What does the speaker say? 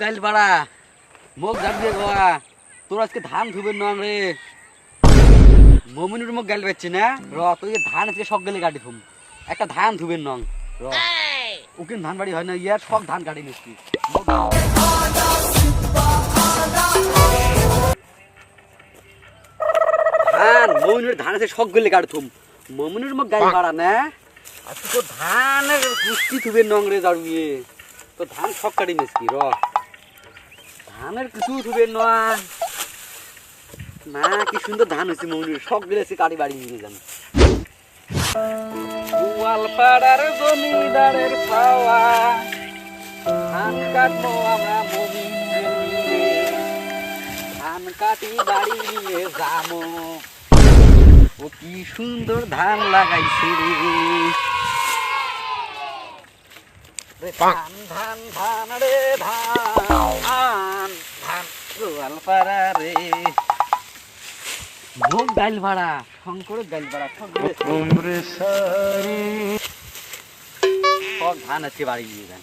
গাইল পাড়া মোক জানিয়ে গোয়া তোর আজকে ধান ধুবেন নং রে। মমিনুর মোক গাইল পাচ্ছি না। র তুই ধান আজকে সব গেলে কাটি থুম একটা ধান ধুবেন নং। র উকিন ধান বাড়ি হয় না, ইয়ার সব ধান কাটি নিচ্ছি। ধান, মমিনুর ধান আছে, সব গেলে কাটি থুম মমিনুর মোক গাইল পাড়া না। আজকে তো ধানের পুষ্টি থুবেন নং রে দাঁড়িয়ে তো ধান সব কাটি নিচ্ছি, র। ধানের কিছু থুবে না। না কি সুন্দর ধান হয়েছে মৌরির সব গেলেছে কাটি বাড়ি নিয়ে যান। গোয়ালপাড়ার জমিদারের পাওয়া ধান কাটবো আমরা ধান কাটি বাড়ি নিয়ে যাব। ও কি সুন্দর ধান লাগাইছে রে। ধান ধান ধান রে, ধান। গোয়ালপাড়া রে ভোগ ডাইল ভাড়া শঙ্কর ডাইল ভাড়া সব ধান আছে বাড়ি নিয়ে যান।